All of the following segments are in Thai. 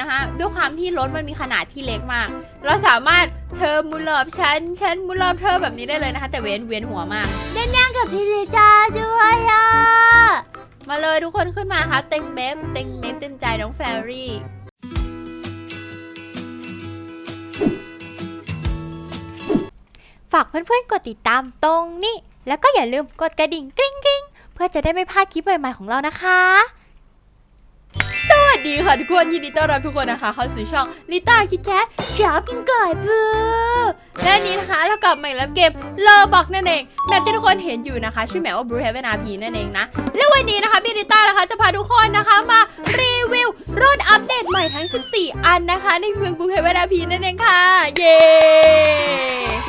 นะคะ ด้วยความที่รถมันมีขนาดที่เล็กมาก เราสามารถเธอมุนรอบฉันฉันมุนรอบเธอแบบนี้ได้เลยนะคะ แต่เวียนเวียนหัวมากนั่งกับพี่ลิต้าด้วยอะมาเลยทุกคนขึ้นมาค่ะเต็งเบบเต็งเบบเต็มใจน้องแฟรี่ฝากเพื่อนๆกดติดตามตรงนี้ แล้วก็อย่าลืมกดกระดิ่งกริ๊งกริ๊งเพื่อจะได้ไม่พลาดคลิปใหม่ๆของเรานะคะส วัสดีค่ะทุกคนยินดีต้อนรับทุกคนนะคะ เข้าสู่ช่องลิต้าคิดแคทชอบกินไก่เบื่อและนี้นะคะเรากลับมาอีกแล้วเกมเลอบอกนั่นเองแบบที่ทุกคนเห็นอยู่นะคะ ชื่อแมวว่า Blue Heaven RP นั่นเองนะ และวันนี้นะคะพี่ลิต้านะคะจะพาทุกคนนะคะมารี รถอัปเดตใหม่ทั้ง 14 อันนะคะ ในเมือง Blue Heaven RP นั่นเองค่ะ เย้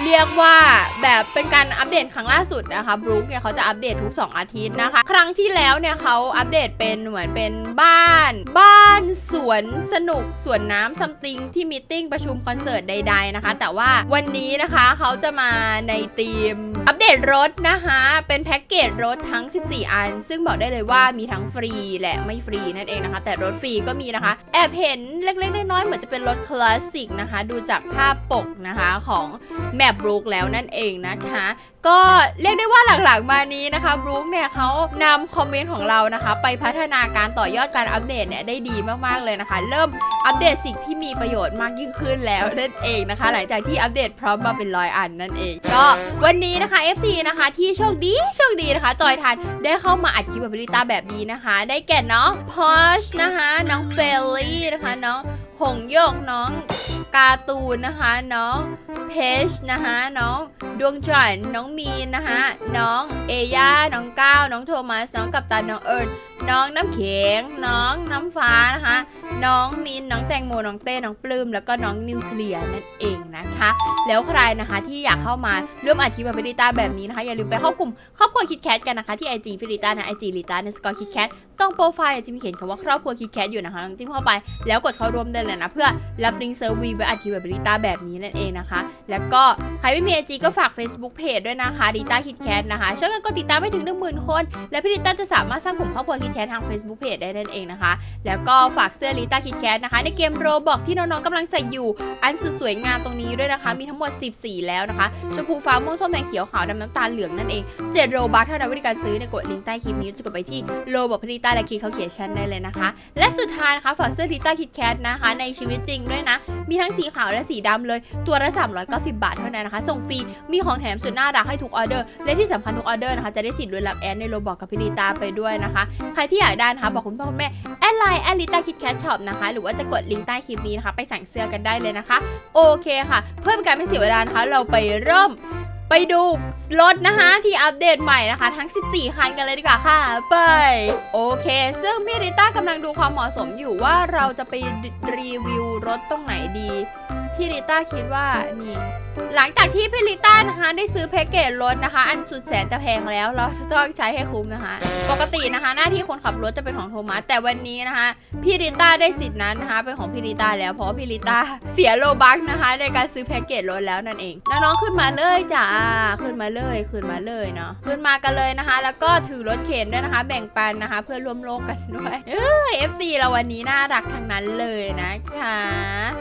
เรียกว่าแบบเป็นการอัปเดตครั้งล่าสุดนะคะบรูคเนี่ยเขาจะอัปเดตทุก 2 อาทิตย์นะคะ ครั้งที่แล้วเนี่ยเขาอัปเดตเป็นเหมือนเป็นบ้าน บ้านสวนสนุกสวนน้ำซัมติงที่มีตติ้งประชุมคอนเสิร์ตใด ๆนะคะ แต่ว่าวันนี้นะคะเขาจะมาในธีมอัปเดตรถนะคะ เป็นแพ็กเกจรถทั้ง 14 อัน ซึ่งบอกได้เลยว่ามีทั้งฟรีและไม่ฟรีนั่นเองนะคะ แต่รถฟรีก็มีนะคะ แอบเห็นเล็กๆน้อยๆเหมือนจะเป็นรถคลาสสิกนะคะ ดูจากภาพปกนะคะของแมปบรูคแล้วนั่นเองนะคะก็เรียกได้ว่าหลังๆมานี้นะคะบรูคเนี่ยเขานำคอมเมนต์ของเรานะคะ ไปพัฒนาการต่อยอดการอัปเดตเนี่ยได้ดีมากๆเลยนะคะ เริ่มอัปเดตสิ่งที่มีประโยชน์มากยิ่งขึ้นแล้วนั่นเองนะคะ หลังจากที่อัปเดตพร้อมมาเป็นร้อยอันนั่นเอง ก็วันนี้นะคะ FC นะคะ ที่โชคดีโชคดีนะคะ จอยทันได้เข้ามาอัดคลิปแบบริต้าแบบนี้นะคะ ได้แก่น้องพอชนะคะน้องเฟลลี่นะคะน้อง หงโยกน้องการ์ตูนนะคะน้องเพชนะคะน้องดวงจันทร์น้องมีนนะคะน้องเอย่าน้องก้าวน้องโทมัสน้องกัปตันน้องเอิญน้องน้ำเข็งน้องน้ำฟ้านะคะน้องมินน้องแตงโมน้องเต้น้องปลื้มแล้วก็น้องนิวเคลียร์นั่นเองนะคะ แล้วใครนะคะที่อยากเข้ามาร่วมอาชีพกับพิริต้าแบบนี้นะคะอย่าลืมไปเข้ากลุ่มครอบครัวคิดแคทกันนะคะที่ไอจีพิริต้านะไอจีลิต้าในสกอร์คิดแคทตรงโปรไฟล์จะมีเขียนคำว่าครอบครัวคิดแคทอยู่นะคะลองจิ้มเข้าไปแล้วกดเข้าร่วมได้เลยนะเพื่อรับลิงก์เซอร์วีไว้อาชีพแบบริต้าแบบนี้นั่นเองนะคะ แล้วก็ใครไม่มีไอจีก็ฝาก Facebook Page ด้วยนะคะริต้าคิดแคทนะคะช่วยกันกดติดตามไปถึง1 0,000 คน และพี่ริต้าจะสามารถสร้างกลุ่มครอบครัวคิดแคททาง Facebook Page ได้นั่นเองนะคะ แล้วก็ฝากเสื้อริต้าคิดแคทนะคะ ในเกมโรบอกที่น้องๆกำลังใส่อยู่ อันสุดสวยงามตรงนี้ด้วยนะคะ มีทั้งหมด 10 สีแล้วนะคะชมพูฟ้าม่วงส้มแดงเขียวขาวดำน้ำตาลเหลืองนั่นเอง7โรบัคเท่านั้นวิธีการซื้อเนี่ยกดลิงก์ใต้คลิปนี้จะกดไปที่โรบอกพิริต้าและคลิกเขาเขียนชั้นได้เลยนะคะ และสุดท้ายนะคะฝากเสื้อริต้าคิดแคทนะคะในชีวิตจริงด้วยนะ มีทั้งสีขาวและสีดำเลย ตัวละ 390 บาทเท่านั้นนะคะ ส่งฟรี มีของแถมสุดน่ารักให้ทุกออเดอร์ และที่สำคัญทุกออเดอร์นะคะ จะได้สิทธิ์ลุ้นรับแอดในโรบอกกับพิริตาไปด้วยนะคะ ใครที่อยากได้นะคะ บอกคุณพ่อคุณแม่แอดไลน์แอดลิต้าคิดแคทช็อปนะคะ หรือว่าจะกดลิงก์ใต้คลิปนี้นะคะ ไปสั่งเสื้อกันได้เลยนะคะ โอเคค่ะ เพื่อเป็นการไม่เสียเวลานะคะ เราไปเริ่ม ไปดูรถนะคะที่อัปเดตใหม่นะคะ ทั้ง 14 คันกันเลยดีกว่าค่ะ ไป โอเค ซึ่งพี่ริต้ากำลังดูความเหมาะสมอยู่ว่าเราจะไปรีวิวรถตรงไหนดี พี่ริต้าคิดว่านี่หลังจากที่พี่ลิต้านะคะได้ซื้อแพ็กเกจรถนะคะ อันสุดแสนจะแพงแล้ว เราจะต้องใช้ให้คุ้มนะคะ ปกตินะคะ หน้าที่คนขับรถจะเป็นของโทมัสแต่วันนี้นะคะพี่ลิต้าได้สิทธินั้นนะคะเป็นของพี่ลิต้าแล้วเพราะพี่ลิต้าเสียโลบัคนะคะ ในการซื้อแพ็กเกจรถแล้วนั่นเองน้องๆขึ้นมาเลยจ้าขึ้นมาเลยขึ้นมาเลยเนาะขึ้นมากันเลยนะคะ แล้วก็ถือรถเข็นด้วยนะคะ แบ่งปันนะคะ เพื่อร่วมโลกกันด้วยเออ FC เราวันนี้น่ารักทั้งนั้นเลยนะคะ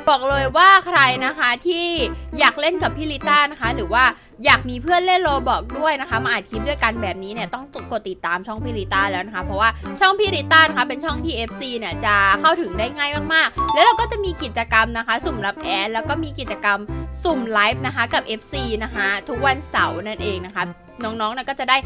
บอกเลยว่าใครนะคะที่อยากเล่นกับพี่ลิต้านะคะ หรือว่าอยากมีเพื่อนเล่นโรบอกด้วยนะคะ มาอัดคลิปด้วยกันแบบนี้เนี่ยต้องกดติดตามช่องพี่ลิต้าแล้วนะคะ เพราะว่าช่องพี่ลิต้านะคะเป็นช่องที่ FC เนี่ยจะเข้าถึงได้ง่ายมากๆ แล้วเราก็จะมีกิจกรรมนะคะ สุ่มรับแอดแล้วก็มีกิจกรรมสุ่มไลฟ์นะคะกับ FC นะคะ ทุกวันเสาร์นั่นเองนะคะ น้องๆนะก็จะได้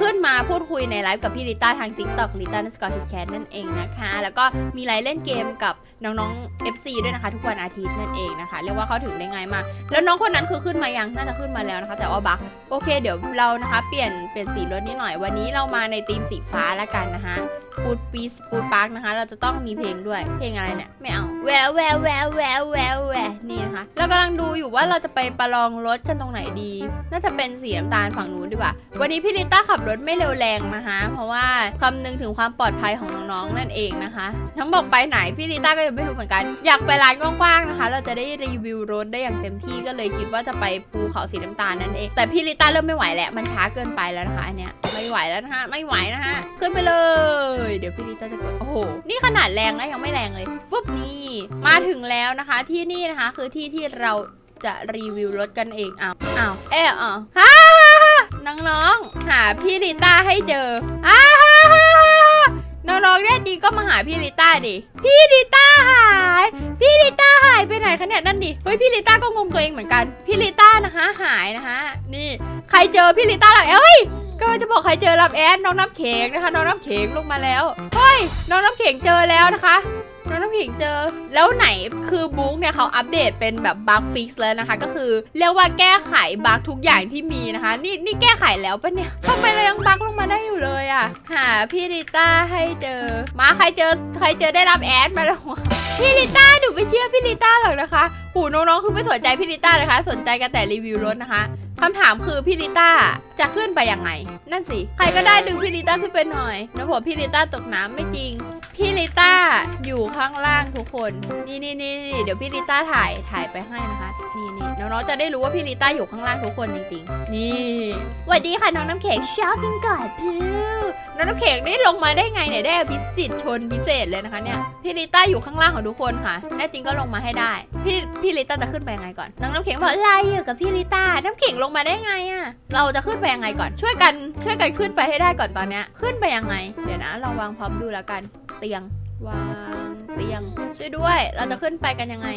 ขึ้นมาพูดคุยในไลฟ์กับพี่ลิต้าทาง TikTok ลิต้านัสกอร์ทูแคนนั่นเองนะคะ แล้วก็มีไลฟ์เล่นเกมกับน้องๆ FC ด้วยนะคะ ทุกวันอาทิตย์นั่นเองนะคะ เรียกว่าเข้าถึงได้ง่ายมาก แล้วน้องคนนั้นคือขึ้นมายังน่าจะขึ้นมาแล้วนะคะ แต่ว่าบักโอเค เดี๋ยวเรานะคะ เปลี่ยนเปลี่ยนสีรถนิดหน่อยวันนี้เรามาในธีมสีฟ้าละกันนะคะปูดปีสปูดปาร์กนะคะ เราจะต้องมีเพลงด้วยเพลงอะไรเนี่ยไม่เอา แววแววแววแววแววแววนี่นะคะเรากำลังดูอยู่ว่าเราจะไปประลองรถกันตรงไหนดี น่าจะเป็นสีน้ำตาลฝั่งนู้นดีกว่า วันนี้พี่ลิต้าขับรถไม่เร็วแรงนะคะ เพราะว่าคำนึงถึงความปลอดภัยของน้องๆนั่นเองนะคะ ทั้งบอกไปไหนพี่ลิต้าก็ยังไม่รู้เหมือนกัน อยากไปร้านกว้างๆนะคะ เราจะได้รีวิวรถได้อย่างเต็มที่ก็เลยคิดว่าจะไปภูเขาสีน้ำตาลนั่นเอง แต่พี่ลิต้าเริ่มไม่ไหวแล้ว มันช้าเกินไปแล้วนะคะอันเนี้ยไม่ไหวแล้วนะคะไม่ไหวนะคะขึ้นไปเลย เดี๋ยวพี่ลิต้าจะกดโอ้โหนี่ขนาดแรงนะยังไม่แรงเลยฟึบนี่มาถึงแล้วนะคะที่นี่นะคะคือที่ที่เราจะรีวิวรถกันเองอ้าวอ้าวเอ๊ะอ้าฮ่าน้องๆหาพี่ลิต้าให้เจออ้าฮ่าฮ่าฮ่าน้องๆเนี่ยจริงก็มาหาพี่ลิต้าดิพี่ลิต้าหายพี่ลิต้าหายไปไหนคะเนี่ยนั่นดิเฮ้ยพี่ลิต้าก็งงตัวเองเหมือนกันพี่ลิต้านะคะหายนะคะนี่ใครเจอพี่ลิต้าแล้วเอ้ยก็จะบอกใครเจอรับแอดน้องน้ำเข็งนะคะ น้องน้ำเข็งลงมาแล้วเฮ้ยน้องน้ำเข็งเจอแล้วนะคะ น้องน้ำเข็งเจอ แล้วไหนคือบุ๊กเนี่ยเขาอัปเดตเป็นแบบบั๊กฟิกซ์แล้วนะคะ ก็คือเรียกว่าแก้ไขบั๊กทุกอย่างที่มีนะคะ นี่นี่แก้ไขแล้วปะเนี่ยทำไมเรายังบั๊กลงมาได้อยู่เลยอะหาพี่ลิต้าให้เจอ มาใครเจอใครเจอได้รับแอดมาแล้วพี่ลิต้าหนูไม่เชื่อพี่ลิต้าหรอกนะคะหูน้องๆคือไม่สนใจพี่ลิต้าเลยคะ สนใจกันแต่รีวิวรถนะคะคำถามคือพี่ลิต้าจะขึ้นไปยังไง นั่นสิ ใครก็ได้ดึงพี่ลิต้าขึ้นไปหน่อยนะผมพี่ลิต้าตกน้ำไม่จริง พี่ลิต้าอยู่ข้างล่างทุกคน นี่นี่นี่เดี๋ยวพี่ลิต้าถ่ายถ่ายไปให้นะคะ นี่นี่น้องๆจะได้รู้ว่าพี่ลิต้าอยู่ข้างล่างทุกคนจริงๆ นี่สวัสดีค่ะน้องน้ำแข็งชอบกินกอนพิวน้องน้ำแข็งนี่ลงมาได้ไงเนี่ยได้พิสิทธิ์ชนพิเศษเลยนะคะเนี่ย พี่ลิต้าอยู่ข้างล่างของทุกคนค่ะแน่จริงก็ลงมาให้ได้ พี่พี่ลิต้าจะขึ้นไปยังไงก่อน น้องน้ำแข็งบอกไล่อยู่กับพี่ลิต้า น้ำแข็งลงมาได้ไงอะเราจะขึ้นไปยังไงก่อน ช่วยกันช่วยกันขึ้นไปให้ได้ก่อนตอนเนี้ย ขึ้นไปยังไง เดี๋ยวนะเราวางพร้อมดูแล้วกันเตียง วางเตียง ช่วยด้วย เราจะขึ้นไปกันยังไง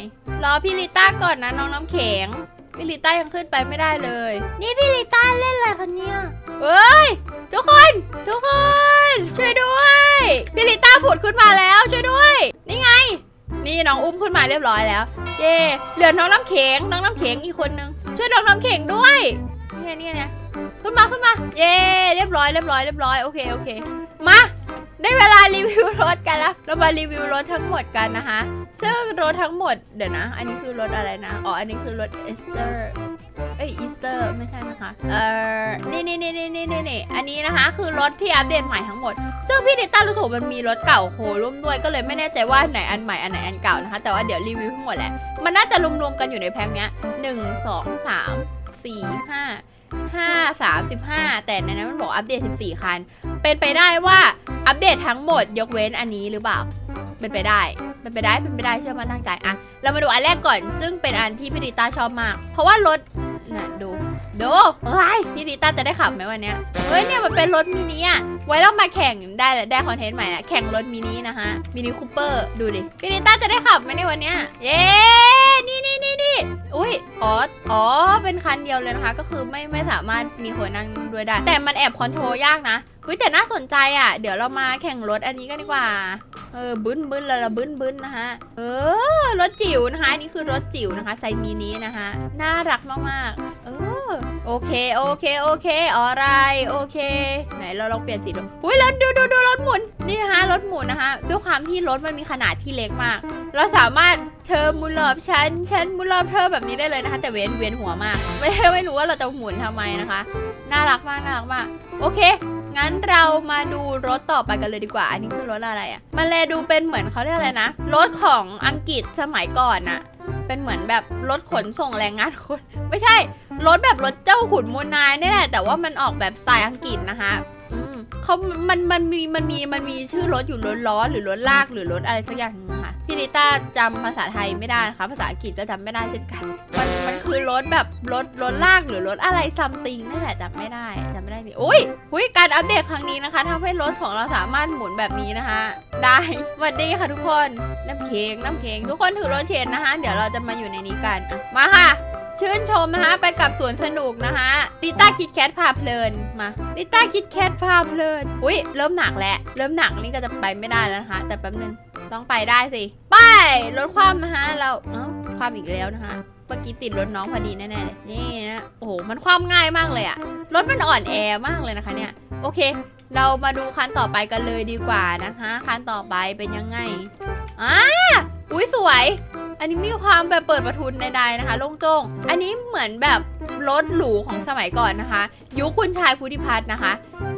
รอพี่ลิต้าก่อนนะน้องน้ำแข็ง พี่ลิต้ายังขึ้นไปไม่ได้เลย นี่พี่ลิต้าเล่นอะไรคะเนี่ยเฮ้ย ทุกคน ทุกคน ช่วยด้วยพี่ลิต้าผุดขึ้นมาแล้วช่วยด้วย นี่ไง นี่น้องอุ้มขึ้นมาเรียบร้อยแล้ว เย่เหลือน้องน้ำเข็งน้องน้ำเข็งอีกคนนึง ช่วยน้องน้ำเข็งด้วยเนี่ยเนี่ยเนี่ยขึ้นมาขึ้นมา เย่เรียบร้อยเรียบร้อยเรียบร้อยโอเคโอเค มา ได้เวลารีวิวรถกันแล้ว เรามารีวิวรถทั้งหมดกันนะคะ ซึ่งรถทั้งหมดเดี๋ยวนะ อันนี้คือรถอะไรนะ อ๋อ อันนี้คือรถเอสเตอร์ เอ้ยอีสเตอร์ไม่ใช่นะคะ เอ่อนี่นี่นี่นี่นี่นี่อันนี้นะคะ คือรถที่อัปเดตใหม่ทั้งหมด ซึ่งพี่ดิต้ารู้สึกมันมีรถเก่าโคร่วมด้วย ก็เลยไม่แน่ใจว่าไหนอันใหม่อันไหนอันเก่านะคะ แต่ว่าเดี๋ยวรีวิวทั้งหมดแหละ มันน่าจะรวมๆกันอยู่ในแพ็คเนี้ยหนึ่งสองสามสี่ห้าห้าสามสิบห้าแต่ในนั้นมันบอกอัปเดตสิบสี่คัน เป็นไปได้ว่าอัปเดตทั้งหมดยกเว้นอันนี้หรือเปล่าเป็นไปได้เป็นไปได้เป็นไปได้เชื่อมันตั้งใจอะเรามาดูอันแรกก่อน ซึ่งเป็นอันที่พี่ดิต้าชอบมาก เพราะว่ารถน่ะดู ดูเฮ้ยพี่ดิต้าจะได้ขับไหมวันเนี้ยเฮ้ยเนี่ยมันเป็นรถมินิอะไว้เรามาแข่งได้ได้คอนเทนต์ใหม่อะแข่งรถมินินะคะมินิคูเปอร์ดูดิพี่ดิต้าจะได้ขับไหมในวันเนี้ยเย้นี่นี่นี่นี่อุ้ยอ๋ออ๋อเป็นคันเดียวเลยนะคะ ก็คือไม่ไม่สามารถมีคนนั่งด้วยได้ แต่มันแอบคอนโทรลยากนะเฮ้ยแต่น่าสนใจอะ เดี๋ยวเรามาแข่งรถอันนี้กันดีกว่า เออบึ้นบึ้นเลยละบึ้นบึ้นนะคะเออรถจิ๋วนะคะนนี้คือรถจิ๋วนะคะไซมินินะคะ น่ารักมากๆ โอเค โอเค โอเคอะไรโอเค ไหนเราลองเปลี่ยนสีดูอุ้ยแล้วดูดูดูรถหมุน นี่นะคะรถหมุนนะคะ ด้วยความที่รถมันมีขนาดที่เล็กมาก เราสามารถเธอมุนรอบฉัน ฉันมุนรอบเธอแบบนี้ได้เลยนะคะ แต่เวียนเวียนหัวมาก ไม่ไม่รู้ว่าเราจะหมุนทำไมนะคะ น่ารักมาก น่ารักมาก โอเค งั้นเรามาดูรถต่อไปกันเลยดีกว่า อันนี้คือรถอะไรอะ่ะ มันเลยดูเป็นเหมือนเขาเรียกอะไรนะ รถของอังกฤษสมัยก่อนน่ะ เป็นเหมือนแบบรถขนส่งแรงงานคน ไม่ใช่รถแบบรถเจ้าขุนมูลนายนี่แหละแต่ว่ามันออกแบบสไตล์อังกฤษนะคะ เขามัน มันมี มันมี มันมีชื่อรถอยู่รถล้อหรือรถลากหรือรถอะไรสักอย่างหนึงค่ะพี่ลิต้าจำภาษาไทยไม่ได้นะคะ ภาษาอังกฤษก็จำไม่ได้เช่นกัน มัน มันคือรถแบบรถรถลากหรือรถอะไรซัมติงนั่นแหละจำไม่ได้จำไม่ได้พี่อุ้ยอุ้ยการอัปเดตครั้งนี้นะคะทำให้รถของเราสามารถหมุนแบบนี้นะคะ ได้สวัสดีค่ะทุกคน น้ำเค้งน้ำเค้งทุกคนถือรถเข็นนะคะ เดี๋ยวเราจะมาอยู่ในนี้กันอะมาค่ะ ชื่นชมนะคะไปกับสวนสนุกนะคะลิต้าคิดแคทพาเพลินมาลิต้าคิดแคทพาเพลินอุ้ยเริ่มหนักแล้วเริ่มหนักนี่ก็จะไปไม่ได้แล้วนะคะ แต่แป๊บนึงต้องไปได้สิ ไปรถความนะคะเราเอ้าความอีกแล้วนะคะเมื่อกี้ติดรถน้องพอดีแน่ๆเลยนี่นะโอ้โหมันความง่ายมากเลยอะรถมันอ่อนแอมากเลยนะคะเนี่ยโอเค เรามาดูคันต่อไปกันเลยดีกว่านะคะคันต่อไปเป็นยังไงอ่าอุ้ยสวย อันนี้มีความแบบเปิดประทุนใดๆนะคะโล่งโจ้งอันนี้เหมือนแบบรถหรูของสมัยก่อนนะคะ ยุคคุณชายพุทธิพัฒน์นะคะ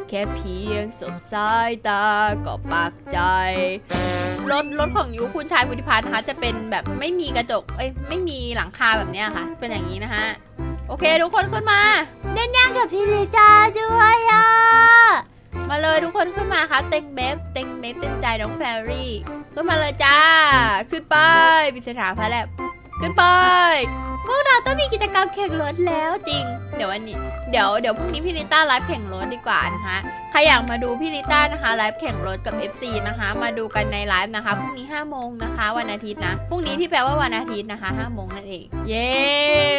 แค่เพียงสบสายตาก็ปักใจรถรถของยุคคุณชายพุทธิพัฒน์นะคะ จะเป็นแบบไม่มีกระจกเอ้ยไม่มีหลังคาแบบเนี้ยค่ะ เป็นอย่างนี้นะคะโอเค ทุกคนขึ้นมาเล่นย่างกับพี่ลิต้าด้วยอะ มาเลยทุกคนขึ้นมาครับเต็งเบฟเต็งเบฟเต็มใจน้องแฟรี่ขึ้นมาเลยจ้า ขึ้นไปปิสถาพระแลบขึ้นไปพวกเราต้องมีกิจกรรมแข่งรถแล้วจริง เดี๋ยววันนี้ เดี๋ยวเดี๋ยวพรุ่งนี้พี่ลิต้าไลฟ์แข่งรถดีกว่านะคะใครอยากมาดูพี่ลิต้านะคะไลฟ์แข่งรถกับ FC นะคะ มาดูกันในไลฟ์นะคะพรุ่งนี้5โมงนะคะ วันอาทิตย์นะพรุ่งนี้ที่แปลว่าวันอาทิตย์นะคะ5โมงนั่นเอง เย้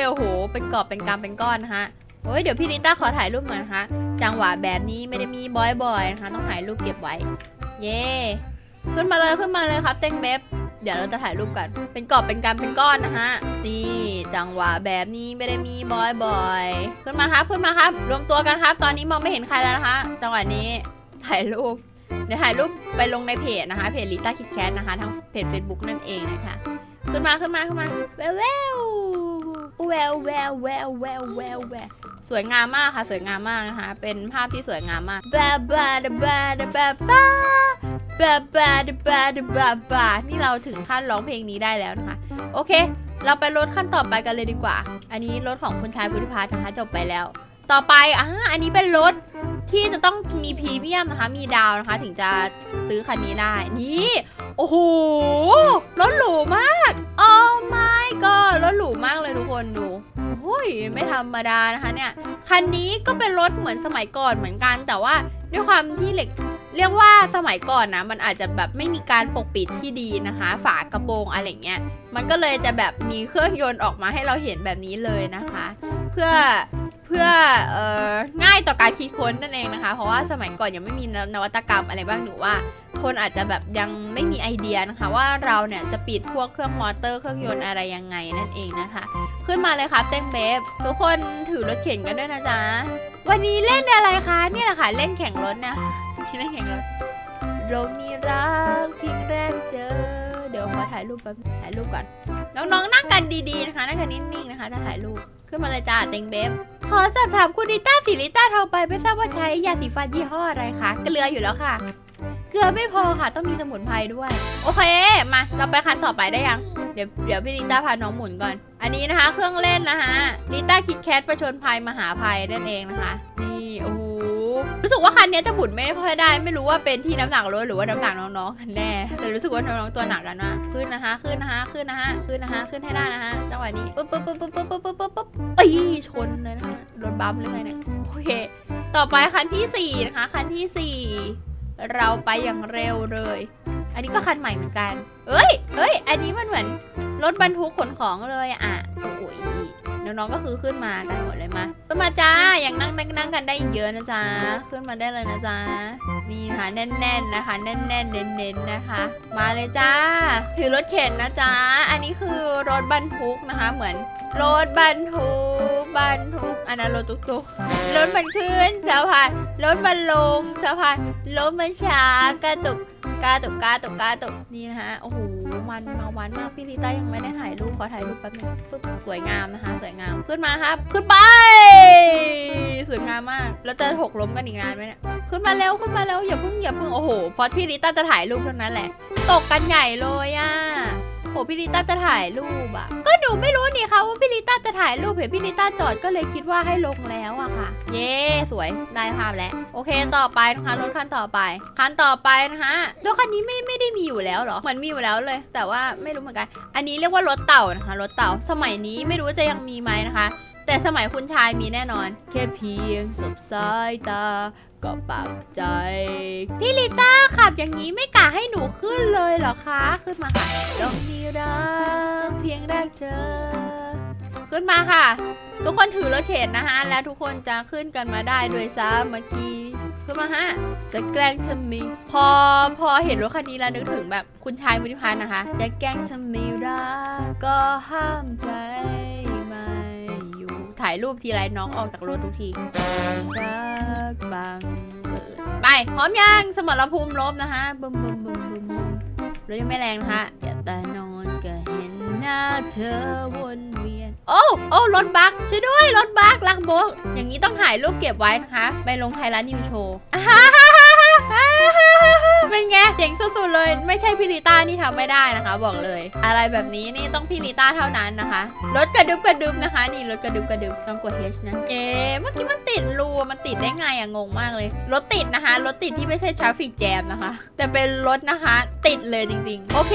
โอ้โหเป็นกอบเป็นกำเป็นก้อนนะคะ โอ้ยเดี๋ยวพี่ลินต้าขอถ่ายรูปหน่อยนะคะ จังหวะแบบนี้ไม่ได้มีบ่อยๆนะคะ ต้องถ่ายรูปเก็บไว้ เย่ขึ้นมาเลยขึ้นมาเลยครับ เต็งเบบเดี๋ยวเราจะถ่ายรูปกัน เป็นกรอบเป็นการเป็นก้อนนะคะนี่จังหวะแบบนี้ไม่ได้มีบ่อยๆขึ้นมาครับขึ้นมาครับ รวมตัวกันครับ ตอนนี้มองไม่เห็นใครแล้วนะคะ จังหวะนี้ถ่ายรูปเดี๋ยวถ่ายรูปไปลงในเพจนะคะ เพจลิต้าคิดแคทนะคะ ทั้งเพจ Facebook นั่นเองนะคะ ขึ้นมาขึ้นมาขึ้นมาแววแววแววแววแววแวว สวยงามมากค่ะ สวยงามมากนะคะ เป็นภาพที่สวยงามมากบาบาดาบาดาบาบาบาบาดาบาดาบาบานี่เราถึงขั้นร้องเพลงนี้ได้แล้วนะคะ โอเค เราไปรถขั้นต่อไปกันเลยดีกว่า อันนี้รถของคุณชายพุทธิพัฒน์นะคะจบไปแล้ว ต่อไปอ่าอันนี้เป็นรถ ที่จะต้องมีพรีเมียมนะคะ มีดาวนะคะ ถึงจะซื้อคันนี้ได้ นี่ โอ้โห รถหรูมากโอ้ my god รถหรูมากเลยทุกคนดูโอ้ยไม่ธรรมดานะคะเนี่ย คันนี้ก็เป็นรถเหมือนสมัยก่อนเหมือนกัน แต่ว่าด้วยความที่เหล็กเรียกว่าสมัยก่อนนะ มันอาจจะแบบไม่มีการปกปิดที่ดีนะคะ ฝากระโปรงอะไรเงี้ย มันก็เลยจะแบบมีเครื่องยนต์ออกมาให้เราเห็นแบบนี้เลยนะคะ เพื่อ เพื่อเอ่อง่ายต่อการคิดค้นนั่นเองนะคะ เพราะว่าสมัยก่อนยังไม่มีนวัตกรรมอะไรบ้างหรือว่า คนอาจจะแบบยังไม่มีไอเดียนะคะ ว่าเราเนี่ยจะปิดพวกเครื่องมอเตอร์เครื่องยนต์อะไรยังไงนั่นเองนะคะ ขึ้นมาเลยครับเต้นเบฟทุกคนถือรถเข็นกันด้วยนะจ๊ะวันนี้เล่นอะไรคะเนี่ยแหละค่ะเล่นแข่งรถนะที่นั่งแข่งรถโรงนี้รักเพียงแรกเจอ เดี๋ยวขอถ่ายรูปแป๊บถ่ายรูปก่อนน้องๆนั่งกันดีๆนะคะนั่งกันนิ่งๆนะคะจะถ่ายรูป ขึ้นมาเลยจ้าเต็งเบฟขอสอบถามคุณดิต้าสีลิต้าโทรไปไม่ทราบว่าใช้ยาสีฟันยี่ห้ออะไรคะเกลืออยู่แล้วค่ะ เกลือไม่พอค่ะ ต้องมีสมุนไพรด้วย โอเค มาเราไปคันต่อไปได้ยัง เดี๋ยวเดี๋ยวพี่ลิต้าพาน้องหมุนก่อน อันนี้นะคะ เครื่องเล่นนะคะลิต้าคิดแคทประชนภัยมหาภัยนั่นเองนะคะ นี่โอ้ รู้สึกว่าคันนี้จะหมุนไม่ได้ค่อยได้ ไม่รู้ว่าเป็นที่น้ำหนักรถหรือว่าน้ำหนักน้องๆกันแน่แต่รู้สึกว่าน้องๆตัวหนักกันมากขึ้นนะคะขึ้นนะคะขึ้นนะคะขึ้นนะคะขึ้นให้ได้นะคะจังหวะนี้ปุ๊บปุ๊บปุ๊บปุ๊บปุ๊บปุ๊บปุ๊บปุ๊บเอ้ยชนเลยนะคะรถบัมป์เลยเนี่ยโอเค ต่อไปคันที่4นะคะคันที่ 4 เราไปอย่างเร็วเลย อันนี้ก็คันใหม่เหมือนกัน เอ้ยเอ้ย อันนี้มันเหมือนรถบรรทุกขนของเลยอะโอ้ยน้องๆก็คือขึ้นมากันหมดเลยมาขึ้นมาจ้า อยังนั่งนั่งนั่งกันได้อีกเยอะนะจ๊ะ ขึ้นมาได้เลยนะจ๊ะ นี่ค่ะแน่น ๆนะคะ แน่นๆเน้นๆนะคะ มาเลยจ้า ถือรถเข็นนะจ๊ะ อันนี้คือรถบรรทุกนะคะ เหมือนรถบรรทุกบรรทุกอันนั้นรถตุ๊กๆรถมันขึ้นสะพานรถมันลงสะพานรถมันช้ากระตุก กาตกกกาตกกกาตกนี่นะฮะ โอ้โห มันมาวันมากพี่ลิต้ายังไม่ได้ถ่ายรูปขอถ่ายรูปแป๊บนึงปึ๊บสวยงามนะคะ สวยงาม ขึ้นมาครับ ขึ้นไป สวยงามมาก แล้วจะหกล้มกันอีกนานไหมเนี่ย ขึ้นมาเร็วขึ้นมาเร็วอย่าเพิ่งอย่าเพิ่ง โอ้โห พอพี่ลิต้าจะถ่ายรูปเท่านั้นแหละ ตกกันใหญ่เลยอะ โหพี่ลิต้าจะถ่ายรูปอะก็หนูไม่รู้นี่คะว่าพี่ลิต้าจะถ่ายรูปเห็นพี่ลิต้าจอดก็เลยคิดว่าให้ลงแล้วอะค่ะ เย้สวยได้ภาพแล้วโอเคต่อไปนะคะรถคันต่อไป คันต่อไปนะคะรถคันนี้ไม่ไม่ได้มีอยู่แล้วเหรอเหมือนมีอยู่แล้วเลย แต่ว่าไม่รู้เหมือนกัน อันนี้เรียกว่ารถเต่านะคะรถเต่าสมัยนี้ไม่รู้ว่าจะยังมีไหมนะคะ แต่สมัยคุณชายมีแน่นอน แค่เพียงสบสายตาก็ปักใจ พี่ลิต้า ขับอย่างนี้ไม่กะให้หนูขึ้นเลยเหรอคะ ขึ้นมาค่ะลงมีรักเพียงแรกเจอ ขึ้นมาค่ะ ทุกคนถือรถเข็นนะคะและทุกคนจะขึ้นกันมาได้โดยสามัคคีขึ้นมาฮะ จะแกล้งชมี พอพอเห็นรถคันนี้แล้วนึกถึงแบบคุณชายมุทิพันธ์นะคะ จะแกล้งชมีรักก็ห้ามใจไม่อยู่ ถ่ายรูปทีไรน้องออกจากรถทุกทีรักบัง ไปพร้อมยังสมรภูมิลบนะคะบึมบึมบึมบึมบึมรถยังไม่แรงนะคะอย่าแต่นอนก็เห็นหน้าเธอวนเวียน โอ้โอ้รถบักช่วยด้วยรถบักลักโบกอย่างนี้ต้องถ่ายรูปเก็บไว้นะคะ ไปลงไทยรัฐนิวโชว์ เป็นไงเจ๋งสุดๆเลย ไม่ใช่พี่ลิต้านี่ทำไม่ได้นะคะ บอกเลย อะไรแบบนี้นี่ต้องพี่ลิต้าเท่านั้นนะคะรถกระดึบกระดึบนะคะ นี่รถกระดึบกระดึบต้องกด H นะเอ๊เมื่อกี้มันติดรูมันติดได้ไงอะงงมากเลยรถติดนะคะรถติดที่ไม่ใช่ traffic jam นะคะ แต่เป็นรถนะคะ ติดเลยจริง ๆ โอเค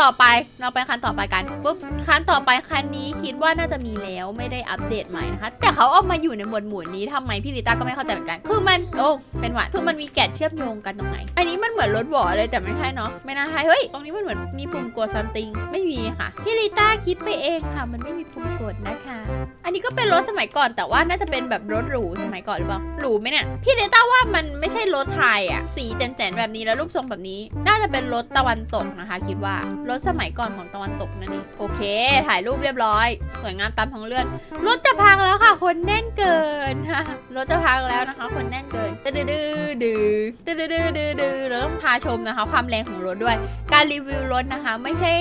ต่อไปเราไปคันต่อไปกันปุ๊บคันต่อไปคันนี้คิดว่าน่าจะมีแล้วไม่ได้อัปเดตใหม่นะคะ แต่เขาเอามาอยู่ในหมวดหมู่นี้ทำไมพี่ลิต้าก็ไม่เข้าใจเหมือนกัน คือมันโอ้เป็นหวัดคือมันมีแกะเชื่อมโยงกันตรงไหน อันนี้มันเหมือนรถหวอเลยแต่ไม่ใช่เนาะไม่น่าใช่เฮ้ยตรงนี้มันเหมือนมีปุ่มกด something ไม่มีค่ะพี่ลิต้าคิดไปเองค่ะ มันไม่มีปุ่มกดนะคะ อันนี้ก็เป็นรถสมัยก่อนแต่ว่าน่าจะเป็นแบบรถหรูสมัยก่อนหรือเปล่าหรูไหมเนี่ยพี่เดต้าว่ามันไม่ใช่รถไทยอะสีแจ๋นๆแบบนี้แล้วรูปทรงแบบนี้ น่าจะเป็นรถตะวันตกนะคะ คิดว่ารถสมัยก่อนของตะวันตกนั่นเองโอเค ถ่ายรูปเรียบร้อยสวยงามตามท้องเลือดรถจะพังแล้วค่ะ คนแน่นเกินค่ะรถจะพังแล้วนะคะ คนแน่นเกินดื้อดื้อดื้อดื้อดื้อดื้อราต้องพาชมนะคะ ความแรงของรถด้วย การรีวิวรถนะคะ ไม่ใช่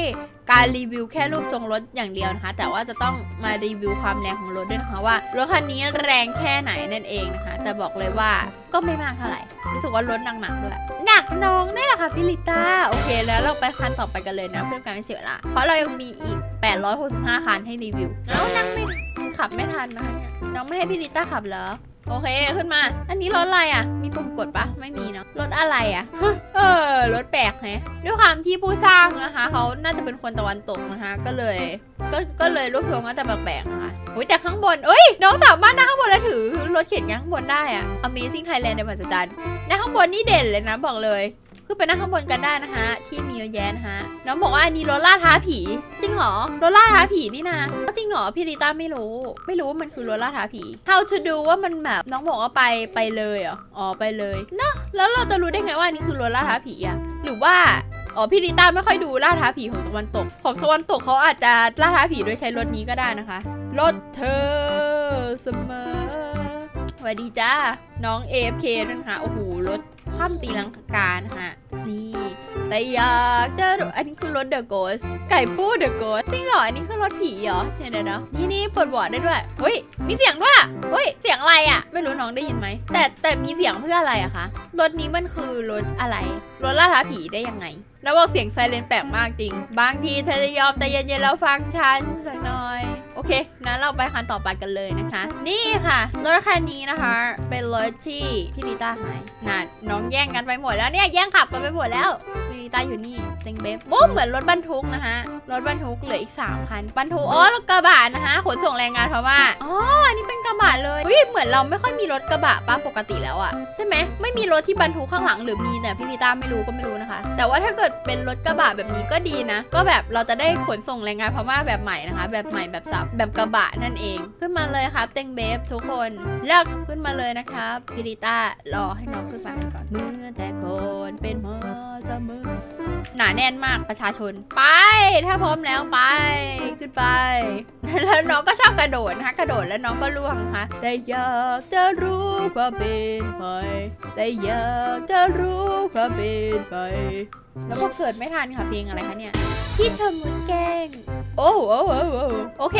การรีวิวแค่รูปทรงรถอย่างเดียวนะคะ แต่ว่าจะต้องมารีวิวความแรงของรถด้วยนะคะว่ารถคันนี้แรงแค่ไหนนั่นเองนะคะ แต่บอกเลยว่าก็ไม่มากเท่าไหร่รู้สึกว่ารถหนักๆด้วยหนักน้องได้หรอคะพี่ลิต้าโอเค แล้วเราไปคันต่อไปกันเลยนะเพื่อการไม่เสียเวลาเพราะเรายังมีอีก 865 คันให้รีวิวแล้วนั่งไม่ขับไม่ทันนะคะน้องไม่ให้พี่ลิต้าขับเหรอ โอเคขึ้นมา อันนี้รถอะไรอะ มีปุ่มกดปะไม่มีเนาะรถอะไรอะ เออรถแปลกแฮะด้วยความที่ผู้สร้างนะคะเขาน่าจะเป็นคนตะวันตกนะคะ ก็เลย ก็ก็เลยรูปทรงก็จะแปลกๆนะคะอุ้ยแต่ข้างบนเอ้ยน้องสามารถนั่งข้างบนแล้วถือรถเข็นข้างบนได้อะ Amazing Thailand ในมหัศจรรย์นั่งข้างบนนี่เด่นเลยนะบอกเลย คือไปนั่งข้างบนกันได้นะคะ ที่มีเยอะแยะนะคะน้องบอกว่าอันนี้รถล่าท้าผี จริงเหรอรถล่าท้าผีนี่นะจริงเหรอพี่ริต้าไม่รู้ ไม่รู้ว่ามันคือรถล่าท้าผี How to do ว่ามันแบบน้องบอกว่าไปไปเลยเหรออ๋อไปเลยเนาะแล้วเราจะรู้ได้ไงว่าอันนี่คือรถล่าท้าผีอะหรือว่าอ๋อพี่ริต้าไม่ค่อยดูล่าท้าผีของตะวันตก ของตะวันตกเขาอาจจะล่าท้าผีโดยใช้รถนี้ก็ได้นะคะ รถเธอเสมอสวัสดีจ้า น้อง AFK นะคะโอ้โหรถ คว่ำตีลังกานะคะนี่ แต่อยากจะรู้อันนี้คือรถ The Ghost ไก่ปู The Ghost จริงเหรอ อันนี้คือรถผีเหรอเดี๋ยวเดี๋ยวนี่นี่เปิดบอร์ดได้ด้วยเฮ้ย มีเสียงด้วยเฮ้ย เสียงอะไรอะไม่รู้น้องได้ยินไหม แต่แต่มีเสียงเพื่ออะไรอะคะ รถนี้มันคือรถอะไร รถล่าท้าผีได้ยังไง แล้วบอกเสียงไซเรนแปลกมากจริง บางทีเธอจะยอมแต่เย็นๆแล้วฟังฉันสักหน่อย เคงั้นเราไปคันต่อไปกันเลยนะคะ นี่ค่ะ รถคันนี้นะคะ เป็นรถที่พี่ลิต้าหายน่ะน้องแย่งกันไปหมดแล้วเนี่ยแย่งขับกันไปหมดแล้วพี่ลิต้าอยู่นี่เต็งเบฟโอ้เหมือนรถบรรทุกนะคะรถบรรทุกเหลืออีก3คันบรรทุกอ๋อรถกระบะนะคะขนส่งแรงงานเพราะว่าอ๋ออันนี้เป็นกระบะเลยเฮ้ยเหมือนเราไม่ค่อยมีรถกระบะป้าปกติแล้วอะใช่ไหมไม่มีรถที่บรรทุกข้างหลังหรือมีเนี่ยพี่ลิต้าไม่รู้ก็ไม่รู้นะคะ แต่ว่าถ้าเกิดเป็นรถกระบะแบบนี้ก็ดีนะ ก็แบบเราจะได้ขนส่งแรงงานพม่าแบบใหม่นะคะ แบบใหม่แบบสับแบบกระบะนั่นเอง ขึ้นมาเลยครับ เต็งเบฟทุกคนเลือกขึ้นมาเลยนะครับพี่ลิต้ารอให้น้องขึ้นมาก่อนเมื่อแต่ก่อนเป็นมาเสมอหนาแน่นมากประชาชนไป ถ้าพร้อมแล้วไปขึ้นไป แล้วน้องก็ชอบกระโดดนะคะกระโดดแล้วน้องก็ล่วงนะคะแต่อยากจะรู้ความเป็นไปแต่อยากจะรู้ความเป็นไปแล้วก็เกิดไม่ทันค่ะเพลงอะไรคะเนี่ยที่เธอมุนแกล้งโอ้โอ้โอ้โอ้โอเค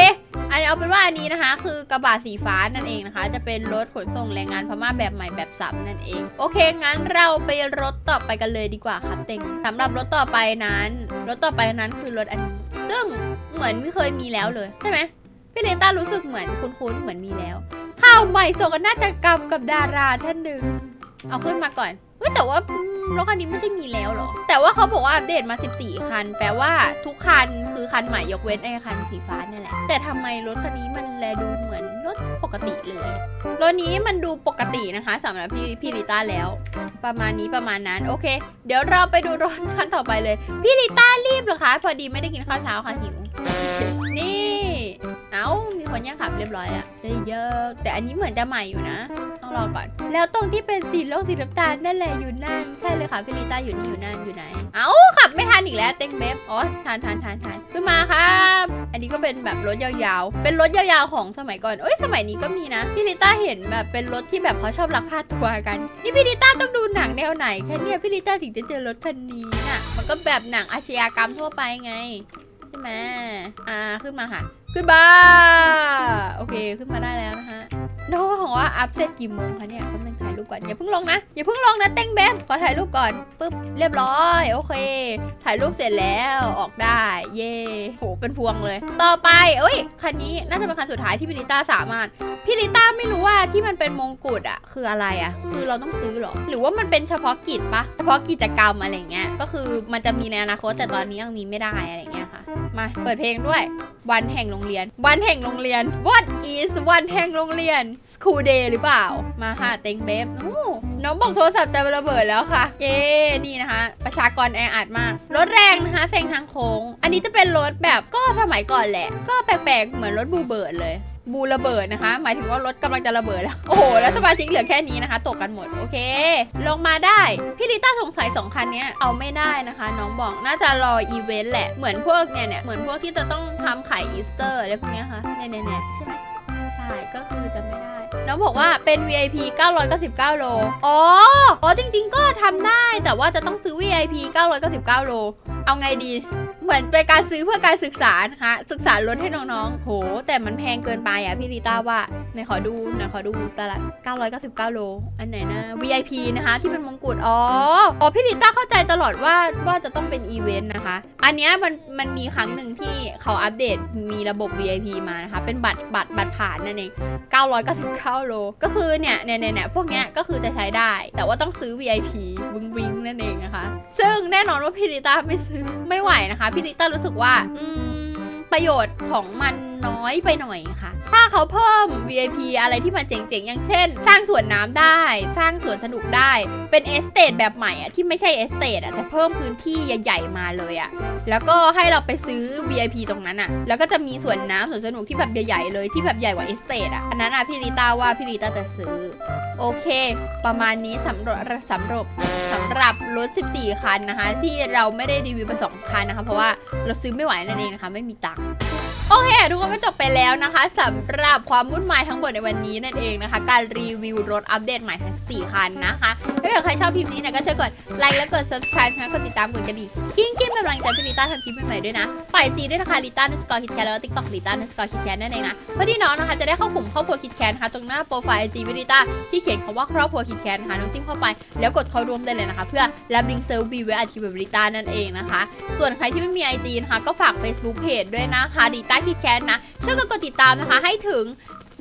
อันเอาเป็นว่าอันนี้นะคะ คือกระบะสีฟ้านั่นเองนะคะ จะเป็นรถขนส่งแรงงานพม่าแบบใหม่แบบสับนั่นเอง โอเคงั้นเราไปรถต่อไปกันเลยดีกว่าครับเต็งสำหรับรถต่อไปนั้น รถต่อไปนั้นคือรถอันนี้ซึ่งเหมือนไม่เคยมีแล้วเลยใช่ไหมพี่เลต้ารู้สึกเหมือนคุ้นๆเหมือนมีแล้วข่าวใหม่โศกนาฏกรรมกับดาราท่านหนึ่ง เอาขึ้นมาก่อนเฮ้ยแต่ว่ารถคันนี้ไม่ใช่มีแล้วเหรอ แต่ว่าเขาบอกว่าอัปเดตมา 14 คัน แปลว่าทุกคันคือคันใหม่ยกเว้นไอ้คันสีฟ้านี่แหละ แต่ทำไมรถคันนี้มันแลดูเหมือนรถปกติเลย รถนี้มันดูปกตินะคะสำหรับพี่พี่ลิต้าแล้ว ประมาณนี้ประมาณนั้น โอเค เดี๋ยวเราไปดูรถคันต่อไปเลย พี่ลิต้ารีบเหรอคะ พอดีไม่ได้กินข้าวเช้าค่ะหิว นี่ เอ้า คนแย่งขับเรียบร้อยแล้วได้เยอะแต่อันนี้เหมือนจะใหม่อยู่นะต้องรอก่อน แล้วตรงที่เป็นสีโลกสีน้ำตาลนั่นแหละอยู่นั่นใช่เลยค่ะพี่ลิต้าอยู่นี่อยู่นั่นอยู่ไหน เอ้าขับไม่ทันอีกแล้วเต็งเบฟอ๋อทันทันทันทันขึ้นมาครับอันนี้ก็เป็นแบบรถยาวๆ เป็นรถยาวๆของสมัยก่อนเอ้ยสมัยนี้ก็มีนะพี่ลิต้าเห็นแบบเป็นรถที่แบบเขาชอบลักพาตัวกัน นี่พี่ลิต้าต้องดูหนังแนวไหนแค่เนี้ยพี่ลิต้าถึงจะเจอรถคันนี้น่ะมันก็แบบหนังอาชญากรรมทั่วไปไงใช่ไหมอ่าขึ้นมาค่ะ ขึ้นมา โอเค ขึ้นมาได้แล้วนะคะ น้องบอกว่าอัพเสร็จกี่โมงคะเนี่ยแป๊บนึงถ่ายรูปก่อนอย่าเพิ่งลงนะอย่าเพิ่งลงนะเต้งเบมขอถ่ายรูปก่อนปึ๊บเรียบร้อยโอเค ถ่ายรูปเสร็จแล้วออกได้ เย่โหเป็นพวงเลย ต่อไปเอ้ยคันนี้น่าจะเป็นคันสุดท้ายที่พี่ลิต้าสามารถพี่ลิต้าไม่รู้ว่าที่มันเป็นมงกุฎอะคืออะไรอะคือเราต้องซื้อหรอหรือว่ามันเป็นเฉพาะกิจปะเฉพาะกิจกรรมอะไรเงี้ยก็คือมันจะมีในอนาคตแต่ตอนนี้ยังมีไม่ได้อะไรเงี้ยค่ะมาเปิดเพลงด้วยวันแห่งโรงเรียน วันแห่งโรงเรียน What is วันแห่งโรงเรียน School Day หรือเปล่า มาค่ะเต็งเบฟอู้น้องบอกโทรศัพท์จะระเบิดแล้วค่ะ เย้นี่นะคะ ประชากรแออัดมาก รถแรงนะคะเซ็งทางโค้ง อันนี้จะเป็นรถแบบก็สมัยก่อนแหละ ก็แปลกๆ เหมือนรถบูเบิร์ดเลยบูระเบิดนะคะ หมายถึงว่ารถกำลังจะระเบิดแล้ว โอ้โห แล้วสมาชิกเหลือแค่นี้นะคะ ตกกันหมด โอเค ลงมาได้ พี่ลิต้าสงสัยสองคันเนี้ยเอาไม่ได้นะคะ น้องบอก น่าจะรออีเวนต์แหละ เหมือนพวกเนี่ยเนี่ย เหมือนพวกที่จะต้องทำไข่อีสเตอร์อะไรพวกเนี้ยค่ะเนี่ยเนี่ยเนี่ยใช่ไหมใช่ก็คือจะไม่ได้ น้องบอกว่าเป็น VIP 999 โล อ๋อ อ๋อจริง ๆ ก็ทำได้แต่ว่าจะต้องซื้อ VIP 999 โล เอาไงดี เหมือนเป็นการซื้อเพื่อการศึกษานะคะ ศึกษารถให้น้องๆ โห แต่มันแพงเกินไปอะพี่ลิต้าว่าไหนขอดูไหนขอดูตลาด999 โล อันไหนนะ VIP นะคะ ที่เป็นมงกุฎ อ๋อ อ๋อพี่ลิต้าเข้าใจตลอดว่าว่าจะต้องเป็นอีเวนต์นะคะ อันเนี้ยมันมันมีครั้งหนึ่งที่เขาอัปเดตมีระบบ VIP มานะคะ เป็นบัตรบัตรบัตรผ่านนั่นเอง999 โล ก็คือเนี่ยเนี่ยเนี่ยเนี่ยพวกเนี้ยก็คือจะใช้ได้ แต่ว่าต้องซื้อ VIP วิงวิงนั่นเองนะคะ ซึ่งแน่นอนว่าพี่ลิต้าไม่ซื้อไม่ไหวนะคะพี่ลิต้ารู้สึกว่า อืม ประโยชน์ของมัน น้อยไปหน่อยค่ะ ถ้าเขาเพิ่ม VIP อะไรที่มันเจ๋งๆ อย่างเช่น สร้างสวนน้ำได้ สร้างสวนสนุกได้ เป็นเอสเตทแบบใหม่อะที่ไม่ใช่เอสเตทอะแต่เพิ่มพื้นที่ใหญ่ๆมาเลยอะแล้วก็ให้เราไปซื้อ VIP ตรงนั้นอะแล้วก็จะมีสวนน้ำสวนสนุกที่แบบใหญ่ๆเลยที่แบบใหญ่กว่าเอสเตทอะอันนั้นอะพี่ลิต้าว่าพี่ลิต้าจะซื้อ โอเค ประมาณนี้สำหรับสำหรับสำหรับรถ 14 คันนะคะ ที่เราไม่ได้รีวิวไปสองคันนะคะ เพราะว่าเราซื้อไม่ไหวนั่นเองนะคะ ไม่มีตังค์ โอเคทุกคนก็จบไปแล้วนะคะสำหรับความวุ่นวายทั้งหมดในวันนี้นั่นเองนะคะ การรีวิวรถอัปเดตใหม่ทั้ง14คันนะคะถ้าเกิดใครชอบคลิปนี้เนะก็ช่วยกดไลค์และกด subscribe นะกดติดตามกดกระดิ่งกิ้งกิ้งเป็นกำลังใจให้ลิต้าทำคลิปใหม่ๆด้วยนะฝ่ายจีด้วยนะคะลิต้าในสกอร์คิดแคทแล้วก็ติ๊กต็อกลิต้าในสกอร์คิดแคทนั่นเองนะเพื่อที่น้องนะคะจะได้เข้ากลุ่มครอบครัวคิดแคทนะคะตรงหน้าโปรไฟล์ไอจีวิลิต้าที่เขียนคำว่าครอบครัวคิดแคทนะคะน้องจิ้มเข้าไปแล้วกดเข้าร่วมได้เลยนะคะ เพื่อรับลิงก์เซอร์วีไว้อาชีพวิลิต้านั่นเองนะคะ ส่วนใครที่ไม่มี IG นะคะก็ฝาก Facebook Page ด้วยนะคะลิต้าคิดแคทนะช่วยกันกดติดตามนะคะให้ถึง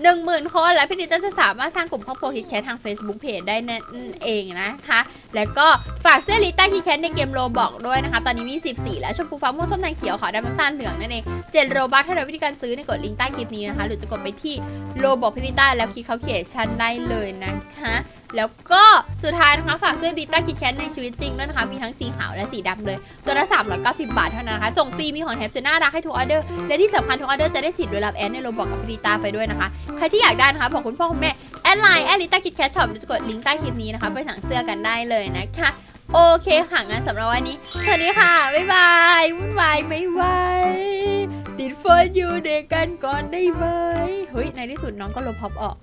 หนึ่งหมื่นคนและพี่ดิจจะสามารถสร้างกลุ่มครอบครัวคิดแคททาง Facebook Page ได้นั่นเองนะคะ แล้วก็ฝากเสื้อลิต้าคิดแคทในเกมโลบอกด้วยนะคะ ตอนนี้มี 14 แล้วชมพูฟ้าม่วงส้มแดงเขียวขาวดำน้ำตาลเหลืองนั่นเองเจ็ดโรบัคถ้าเราวิธีการซื้อในกดลิงก์ใต้คลิปนี้นะคะ หรือจะกดไปที่โลบอกพิลิต้าแล้วคลิกเขาเขียนชั้นได้เลยนะคะแล้วก็สุดท้ายนะคะฝากเสื้อดิต้าคิดแคทในชีวิตจริงด้วยนะคะมีทั้งสีขาวและสีดำเลย ตัวละ390 บาทเท่านั้นนะคะ ส่งฟรีมีของแถมสุดน่ารักให้ทุกออเดอร์ และที่สำคัญทุกออเดอร์จะได้สิทธิ์โดยรับแอดในโรบอกกับพิต้าไปด้วยนะคะ ใครที่อยากได้นะคะบอกคุณพ่อคุณแม่แอดไลน์แอดลิต้าคิดแคทช็อปจะกดลิงก์ใต้คลิปนี้นะคะไปสั่งเสื้อกันได้เลยนะคะโอเคค่ะงั้นสำหรับวันนี้สวัสดีค่ะ บ๊ายบายวุ่นวายไม่ไหวติดเฟิร์นอยู่เด็กกันก่อนได้ไหมเฮ้ยในที่สุดน้องก็ลบพ็อปออก